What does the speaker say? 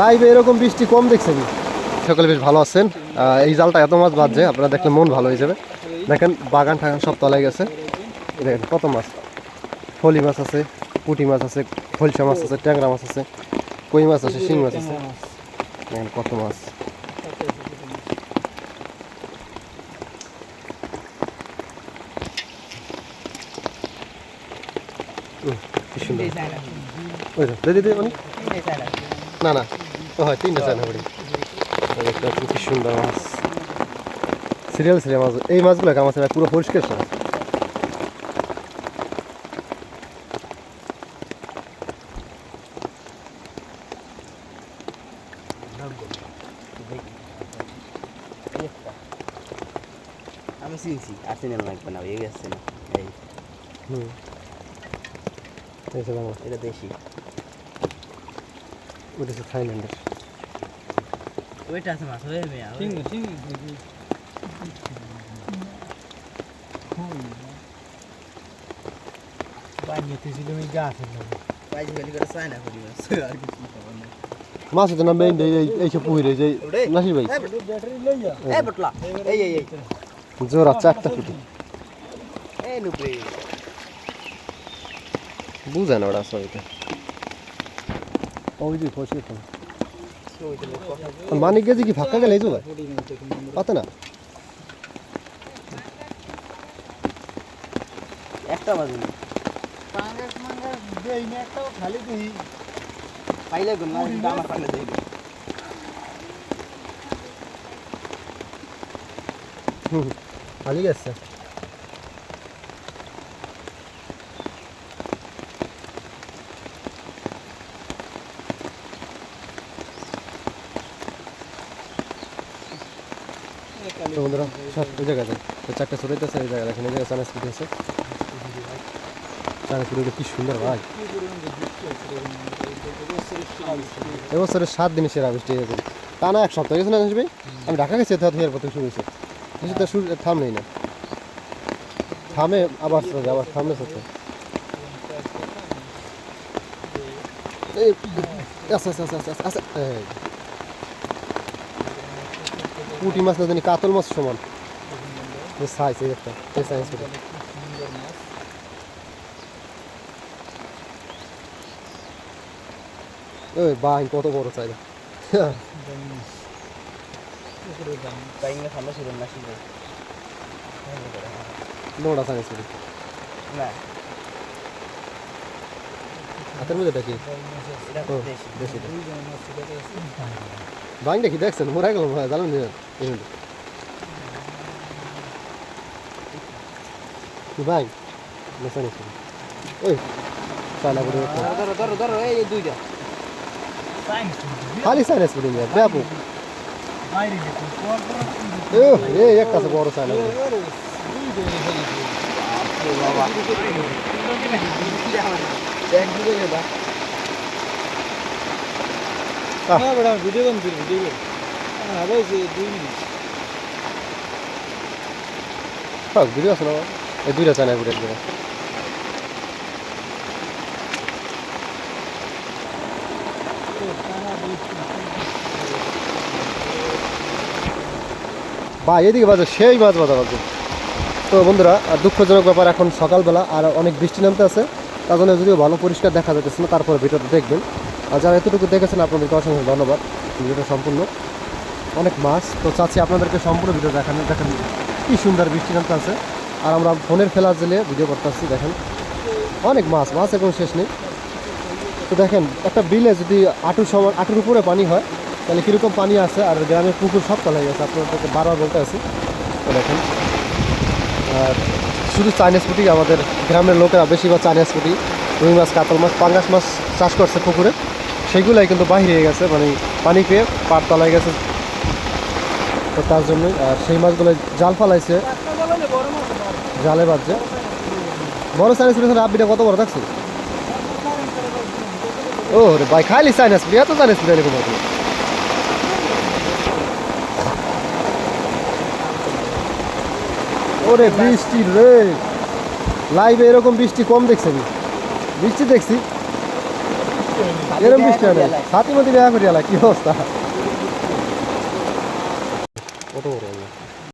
লাইভে এরকম বৃষ্টি কম দেখছেন? সকলে বেশ ভালো আছেন। এই জালটা এত মাছ বাজছে আপনারা দেখলে মন ভালো হয়ে যাবে। দেখেন বাগান ঠাগান সব তলায় গেছে। দেখেন কত মাছ। ফলি মাছ আছে পুঁটি মাছ আছে খলসা মাছ আছে ট্যাংরা মাছ আছে কই মাছ আছে শিং মাছ আছে। দেখেন কত মাছ। উহ, কি সুন্দর। ওই তো, দে দে দে অনেক না না। হয় তিনটা চায় না করি এই দেখতে পাচ্ছেন কি সুন্দর মাছ। সিরিয়াল সিরিয়াল মাছ। এই মাছগুলো কামাচ্ছে না পুরো পরিষ্কার সব। আমি চিনছি আর্সেনাল লাগবে না না এই। হুম। যে বাংলা এটা দেশি। ওটা হচ্ছে থাইল্যান্ডের। ওইটা আছে মাছ হয়ে মেয়া না করি মাছ আর কিছু খবর নাই। মাছ হচ্ছে না মেইন এই এই সব পুহিরে যে নাসির ভাই। ফুটি ওই যে তো মানিক গেছে কি ফাঁকা গেলে এই তো ভাই পাতে না একটা বাজে না পাইলে গুণ না আমার পাইলে দেই খালি গেছে বন্ধুরা সব ওই জায়গাতে তো চারটা সরাইতেছে এই জায়গা দেখেন, এই জায়গায় চানা স্পিড আছে। চানা স্পিড কি সুন্দর, ভাই। এবছরের সাত দিনে সেরা বৃষ্টি হয়েছে। তা না এক সপ্তাহ গেছে না আসবে আমি ঢাকা গেছি তো এর প্রথম শুরু হয়েছে। কিছু তো শুরু থামলেই না। থামে, আবার আবার থামলে চলছে। এই আচ্ছা আচ্ছা আচ্ছা আচ্ছা আচ্ছা। পুঁটি মাছ না জানি কাতল মাছ সমান। সাইজ এই একটা এই সাইজ ওই বাহিন কত বড় চাই পাইলে ঠান্ডা ছিল না ছিল নোড়া সাইজ না। হাতের মধ্যে দেখি বাং দেখি দেখছেন মোরা গেল ভাই জানেন না এই হলো। কি বাং ওই চালা করে ধরো ধরো ধরো এই এই দুইটা খালি সাইনাস করে নিয়ে ব্যাপক এ এ একটা বড় সাইনাস বাবা ভিডিও কম ভিডিও দুই মিনিট। থাক ভিডিও আছে না? এই দুইটা চায়না ঘুরে ঘুরে বা এদিকে বাজে সেই মাছ বাজা বাজে। তো বন্ধুরা দুঃখজনক ব্যাপার এখন সকালবেলা আর অনেক বৃষ্টি নামতে আছে। তার জন্য যদিও ভালো পরিষ্কার দেখা যাচ্ছে না, তারপরে ভিডিওটা দেখবেন। আর যারা এতটুকু দেখেছেন, আপনাদেরকে অসংখ্য ধন্যবাদ। ভিডিওটা সম্পূর্ণ অনেক মাছ। তো চাচ্ছি আপনাদেরকে সম্পূর্ণ ভিডিও দেখানো দেখেন কি সুন্দর বৃষ্টি নামতে আছে। আর আমরা ফোনের ফেলা জেলে ভিডিও করতে আসছি দেখেন। অনেক মাছ মাছ এখন শেষ নেই। তো দেখেন, একটা বিলে যদি আটুর সমান আটুর উপরে পানি হয়, তাহলে কীরকম পানি আছে? আর গ্রামের পুকুর সব তলায় গেছে আপনাদেরকে বারবার বলতে আছি। তো দেখেন। আর শুধু চাইনিজ ফুটি আমাদের গ্রামের লোকেরা বেশিরভাগ চাইনিজ ফুটি রুই মাছ, কাতল মাছ, পাঙ্গাস মাছ চাষ করছে পুকুরে। সেগুলাই কিন্তু বাহিরে গেছে মানে পানি পেয়ে পাট তলায় গেছে। তো তার জন্যই, আর সেই মাছগুলো জাল ফালাইছে। জালে বাজছে বড় চাইনিজ ফুটি রাব্বিটা কত বড় থাকছে ও রে ভাই খাইলি চাইনিজ ফুটি এত চাইনিজ ফুটি এরকম ওরে বৃষ্টি রে। লাইভে এরকম বৃষ্টি কম দেখছি আমি বৃষ্টি দেখছি। এরকম বৃষ্টি হয় সাথে মধ্যে মধ্যে করি আলা কি অবস্থা? কত বড়